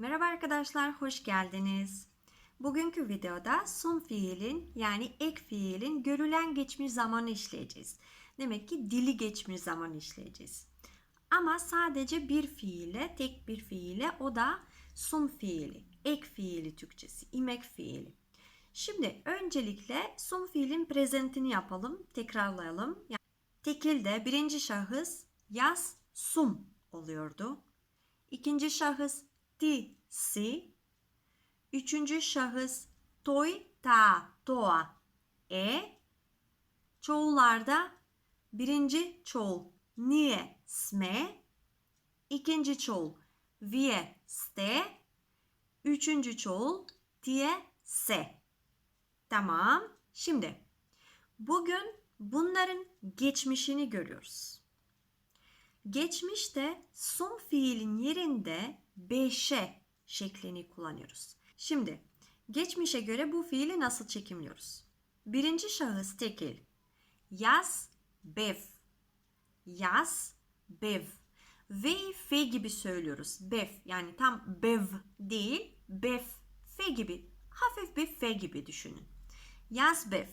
Merhaba arkadaşlar, hoş geldiniz. Bugünkü videoda son fiilin yani ek fiilin görülen geçmiş zamanı işleyeceğiz. Demek ki dili geçmiş zamanı işleyeceğiz. Ama sadece bir fiile, tek bir fiile o da son fiili, ek fiili Türkçesi, imek fiili. Şimdi öncelikle son fiilin prezentini yapalım, tekrarlayalım. Yani tekilde birinci şahıs yaz sum oluyordu. İkinci şahıs ti, si. Üçüncü şahıs toy, ta, toa, e. Çoğullarda birinci çoğul niye, sme. İkinci çoğul vie, ste. Üçüncü çoğul tie, se. Tamam. Şimdi bugün bunların geçmişini görüyoruz. Geçmişte son fiilin yerinde beşe şeklini kullanıyoruz. Şimdi geçmişe göre bu fiili nasıl çekimliyoruz? Birinci şahıs tekil. Yaz, bev. Yaz, bev. Ve fe gibi söylüyoruz. Bev yani tam bev değil, bev, fe gibi. Hafif bir fe gibi düşünün. Yaz bev.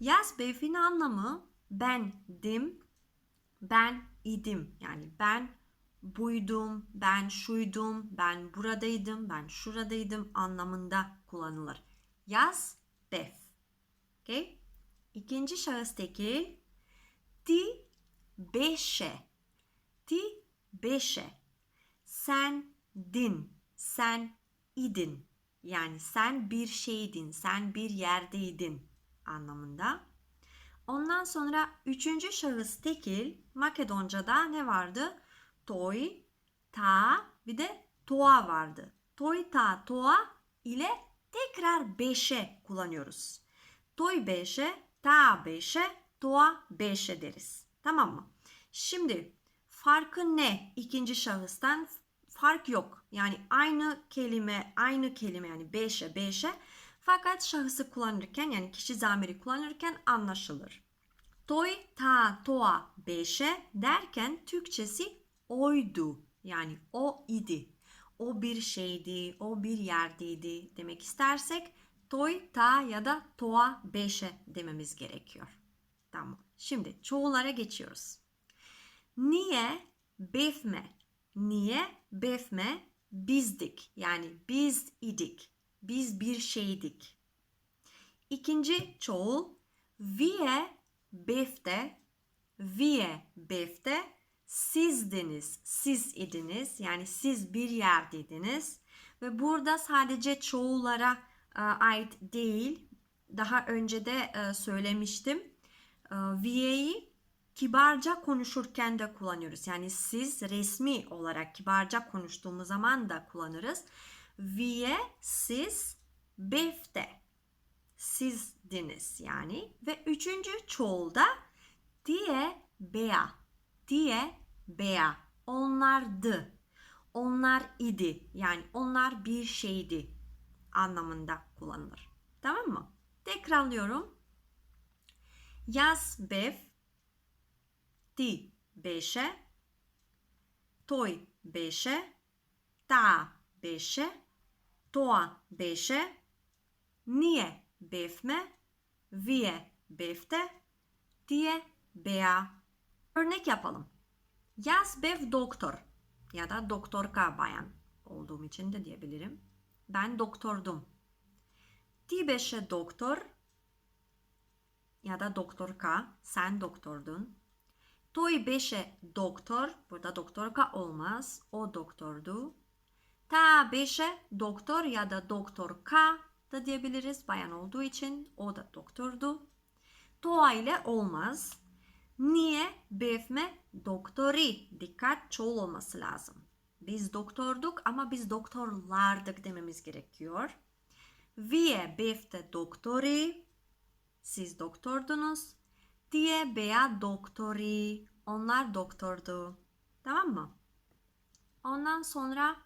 Yaz bev'in anlamı bendim, ben idim. Yani ben buydum, ben şuydum, ben buradaydım, ben şuradaydım anlamında kullanılır. Yaz bev. Okay? İkinci şahıs tekil. Ti beşe. Ti beşe. Sen din, sen idin. Yani sen bir şeydin, sen bir yerdeydin anlamında. Ondan sonra üçüncü şahıs tekil Makedonca'da ne vardı? Toy, ta bir de toa vardı. Toy, ta, toa ile tekrar beşe kullanıyoruz. Toy beşe, ta beşe, toa beşe deriz. Tamam mı? Şimdi farkı ne ikinci şahıstan? Fark yok. Yani aynı kelime, aynı kelime yani beşe, beşe fakat şahısı kullanırken yani kişi zamiri kullanırken anlaşılır. Toy, ta, toa, beşe derken Türkçesi oydu. Yani o idi. O bir şeydi, o bir yerdeydi demek istersek toy, ta ya da toa, beşe dememiz gerekiyor. Tamam. Şimdi çoğullara geçiyoruz. Niye befme? Niye befme? Bizdik. Yani biz idik. Biz bir şeydik. İkinci çoğul vie befte vie befte sizdiniz, siz idiniz. Yani siz bir yerdeydiniz. Ve burada sadece çoğullara e, ait değil. Daha önce de e, söylemiştim. E, vie'yi kibarca konuşurken de kullanıyoruz. Yani siz resmi olarak kibarca konuştuğumuz zaman da kullanırız. Vie siz befte sizdiniz yani. Ve üçüncü çoğulda diye bea diye bea. Onlardı. Onlar idi. Yani onlar bir şeydi anlamında kullanılır. Tamam mı? Tekrarlıyorum. Yaz bev ti beşe toy beşe ta beşe toa beşe niye befme, vie befte, diye bea. Örnek yapalım. Yaz bev doktor ya da doktorka bayan olduğum için de diyebilirim. Ben doktordum. Ti beşe doktor ya da doktorka sen doktordun. Toy beşe doktor burada doktorka olmaz o doktordu. Ta beşe doktor ya da doktorka da diyebiliriz. Bayan olduğu için o da doktordu. Toa ile olmaz. Niye? Befme doktori. Dikkat çoğul olması lazım. Biz doktorduk ama biz doktorlardık dememiz gerekiyor. Vie befte doktori. Siz doktordunuz. Diye bea doktori. Onlar doktordu. Tamam mı? Ondan sonra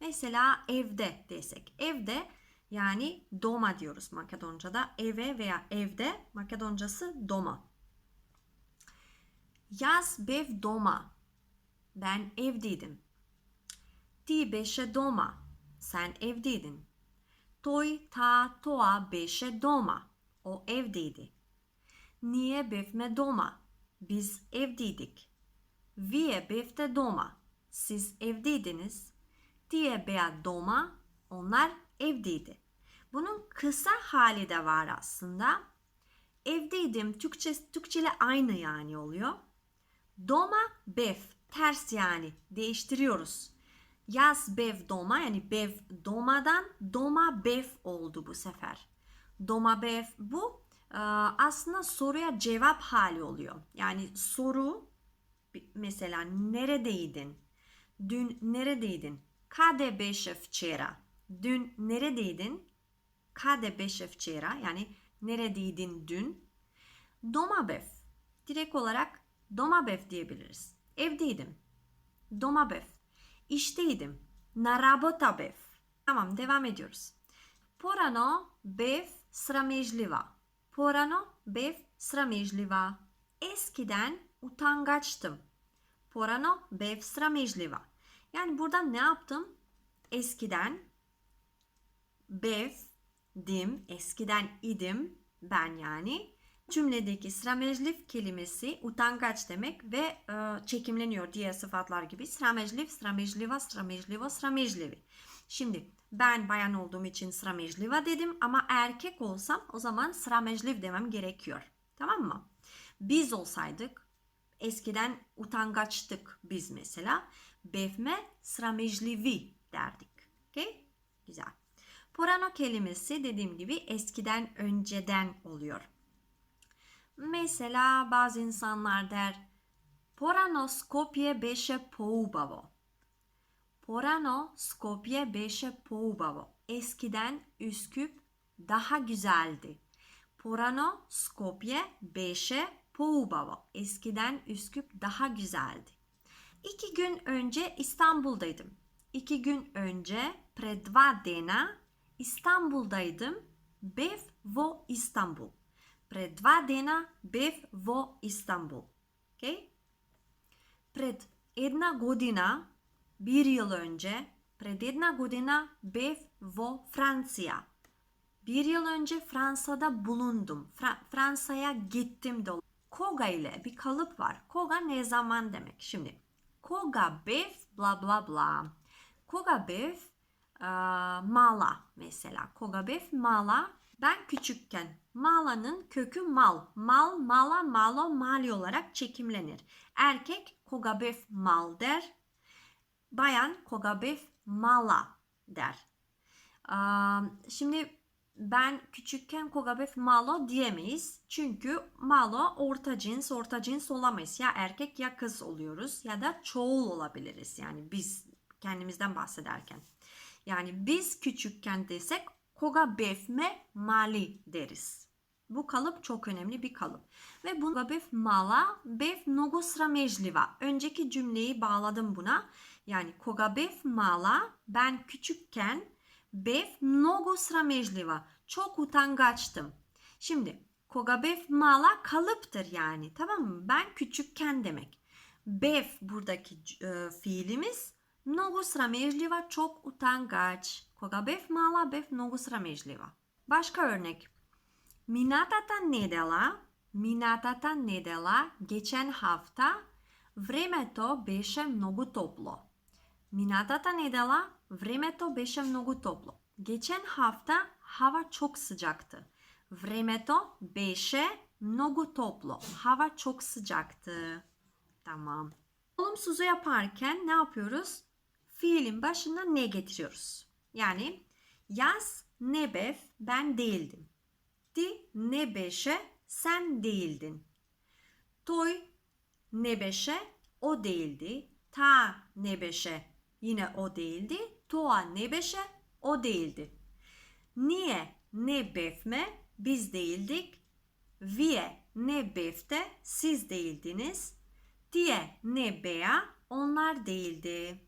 mesela evde desek. Evde yani doma diyoruz Makedonca'da. Eve veya evde Makedoncası doma. Yaz bev doma. Ben evdeydim. Ti beşe doma. Sen evdeydin. Toy ta toa beşe doma. O evdeydi. Niye bevme doma? Biz evdeydik. Vie bevte doma. Siz evdeydiniz. Diye bea doma. Onlar evdeydi. Bunun kısa hali de var aslında. Evdeydim Türkçe, Türkçe ile aynı yani oluyor. Doma bev ters yani değiştiriyoruz. Yaz bev doma yani bev domadan doma bev oldu bu sefer. Doma bev bu e, aslında soruya cevap hali oluyor. Yani soru mesela neredeydin? Dün neredeydin? Kade beşe včera? Dün neredeydin? Kade beşe včera? Yani neredeydin dün? Domabev. Direkt olarak domabev diyebiliriz. Evdeydim. Domabev. İşteydim. Na rabota bev. Tamam devam ediyoruz. Porano bev sramežljiva. Porano bev sramežljiva. Eskiden utangaçtım. Porano bev sramežljiva. Yani burada ne yaptım? Eskiden bev dim, eskiden idim ben yani. Cümledeki sramejliv kelimesi utangaç demek ve e, çekimleniyor diğer sıfatlar gibi. Sramejliv, sramejliva, sramejlivo, sramejlivi. Şimdi ben bayan olduğum için sramejliva dedim ama erkek olsam o zaman sramejliv demem gerekiyor. Tamam mı? Biz olsaydık eskiden utangaçtık biz mesela. Bevme sramejlivi derdik. Okay? Güzel. Porano kelimesi dediğim gibi eskiden önceden oluyor. Mesela bazı insanlar der Porano Skopje beše poubavo. Porano Skopje beše poubavo. Eskiden Üsküp daha güzeldi. Porano Skopje beše poubavo. Eskiden Üsküp daha güzeldi. İki gün önce İstanbul'daydım. İki gün önce predva dena İstanbul'daydım. Bev vo İstanbul. Пред два дена бев во Истанбул. Okay? Пред една година, bir yıl önce, пред една година бев во Франция. Bir yıl önce Fransa'da bulundum. Fra- Fransa'ya gittim de. Koga ile bir kalıp var. Koga ne zaman demek? Şimdi koga bev bla bla bla. Koga bev e, mala mesela. Koga bev mala. Ben küçükken mala'nın kökü mal. Mal, mala, malo, mali olarak çekimlenir. Erkek koga bev mal der. Bayan koga bev mala der. Aa, Şimdi ben küçükken Kogabev malo diyemeyiz. Çünkü malo orta cins, orta cins olamayız. Ya erkek ya kız oluyoruz ya da çoğul olabiliriz. Yani biz kendimizden bahsederken. Yani biz küçükken desek Kogabevme mali deriz. Bu kalıp çok önemli bir kalıp. Ve bu Kogabev mala bev mnogo sramežljiva. Önceki cümleyi bağladım buna. Yani Kogabev mala ben küçükken Bev mnogo sramežljiva. Çok utangaçtım. Şimdi kogabev mala kalıptır yani. Tamam mı? Ben küçükken demek. Bev buradaki e, fiilimiz Многу срамежлива чок тангач. Кога бев мала, бев многу срамежлива. Башка örnek. Минатата недела, минатата недела, гечен хафта, времето беше многу топло. Минатата недела, времето беше многу топло. Гечен хафта, хава чок sıcaktı. Времето беше многу топло. хава чок sıcaktı. Tamam. Olumsuzu yaparken ne yapıyoruz? Fiilin başına ne getiriyoruz? Yani yaz ne bev ben değildim. Ti ne beşe sen değildin. Toy ne beşe o değildi. Ta ne beşe yine o değildi. Toa ne beşe o değildi. Niye ne befme biz değildik. Vie ne befte siz değildiniz. Diye ne bea onlar değildi.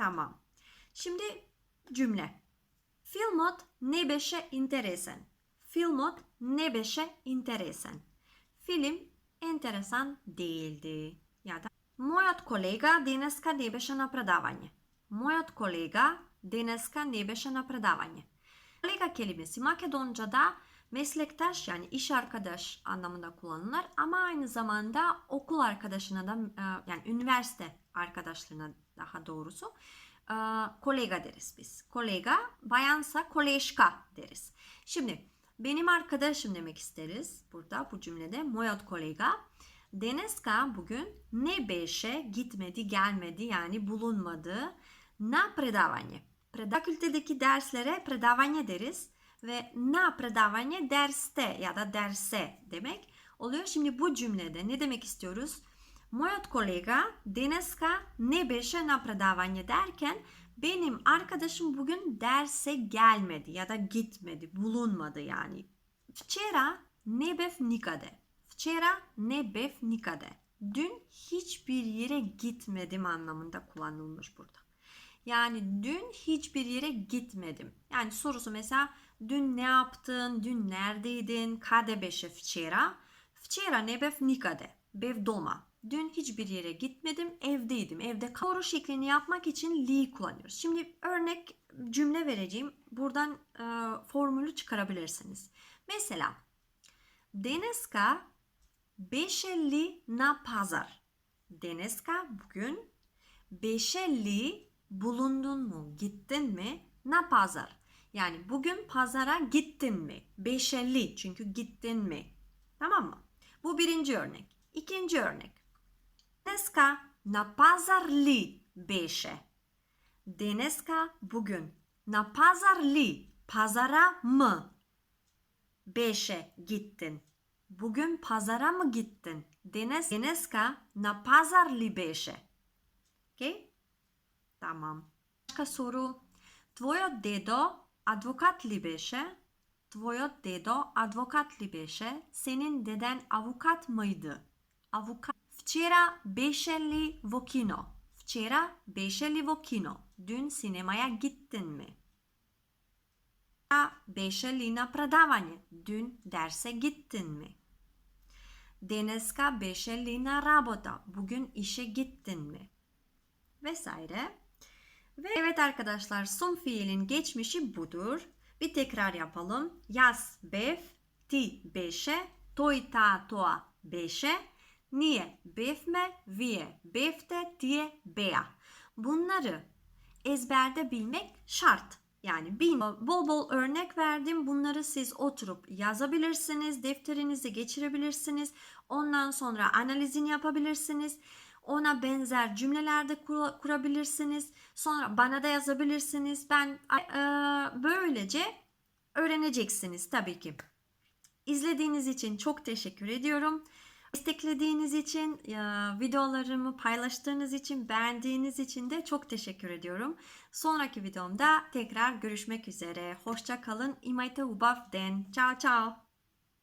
Tamam. Şimdi cümle. Filmot nebeşe interesen. Filmot nebeşe interesen. Film enteresan değildi. Ya da Mojot kolega deneska ne beše na predavanje. Mojot kolega deneska ne beše na predavanje. Kolega kelimesi Makedonca'da meslektaş yani iş arkadaş anlamında kullanılır ama aynı zamanda okul arkadaşına da e, yani üniversite arkadaşlarına daha doğrusu e, kolega deriz biz. Kolega bayansa koleşka deriz. Şimdi benim arkadaşım demek isteriz burada bu cümlede moja kolega. Deneska bugün ne beşe gitmedi gelmedi yani bulunmadı na predavanje. Pred- Fakültedeki derslere predavanje deriz ve na predavanje derste ya da derse demek oluyor. Şimdi bu cümlede ne demek istiyoruz? Moj kolega deneska ne beše na predavanje derken benim arkadaşım bugün derse gelmedi ya da gitmedi, bulunmadı yani. Včera ne bev nikade. Včera ne bev nikade. Dün hiçbir yere gitmedim anlamında kullanılmış burada. Yani dün hiçbir yere gitmedim. Yani sorusu mesela dün ne yaptın, dün neredeydin, kade beše včera. Včera ne bev nikade. Bev doma. Dün hiçbir yere gitmedim, evdeydim. Evde Soru şeklini yapmak için li kullanıyoruz. Şimdi örnek cümle vereceğim. Buradan e, formülü çıkarabilirsiniz. Mesela Deneska beşelli na pazar. Deneska bugün beşelli bulundun mu, gittin mi? Na pazar. Yani bugün pazara gittin mi? Beşelli çünkü gittin mi? Tamam mı? Bu birinci örnek. İkinci örnek. Deneska na pazar li beşe. Deneska bugün. Na pazar li pazara mı? Beşe gittin. Bugün pazara mı gittin? Denes, Deneska na pazar li beše. Okey? Tamam. Başka soru. Tvojo dedo advokat li beše? Tvojo dedo advokat li beše? Senin deden avukat mıydı? Avukat. Včera beše li vo kino? Včera beše li vo kino? Dün sinemaya gittin mi? Beše li na predavanje? Dün derse gittin mi? Deneska beše li na rabota? Bugün işe gittin mi? Vesaire. Ve evet arkadaşlar son fiilin geçmişi budur. Bir tekrar yapalım. Yaz bev, ti beše, toj ta toa beše, niye befme, vie befte, tie bea. Bunları ezberde bilmek şart. Yani bil, bol bol örnek verdim. Bunları siz oturup yazabilirsiniz. Defterinize geçirebilirsiniz. Ondan sonra analizini yapabilirsiniz. Ona benzer cümlelerde kura- kurabilirsiniz. Sonra bana da yazabilirsiniz. Ben e, böylece öğreneceksiniz tabii ki. İzlediğiniz için çok teşekkür ediyorum. Desteklediğiniz için, e, videolarımı paylaştığınız için, beğendiğiniz için de çok teşekkür ediyorum. Sonraki videomda tekrar görüşmek üzere. Hoşça kalın. Imajte ubav den. Ciao ciao.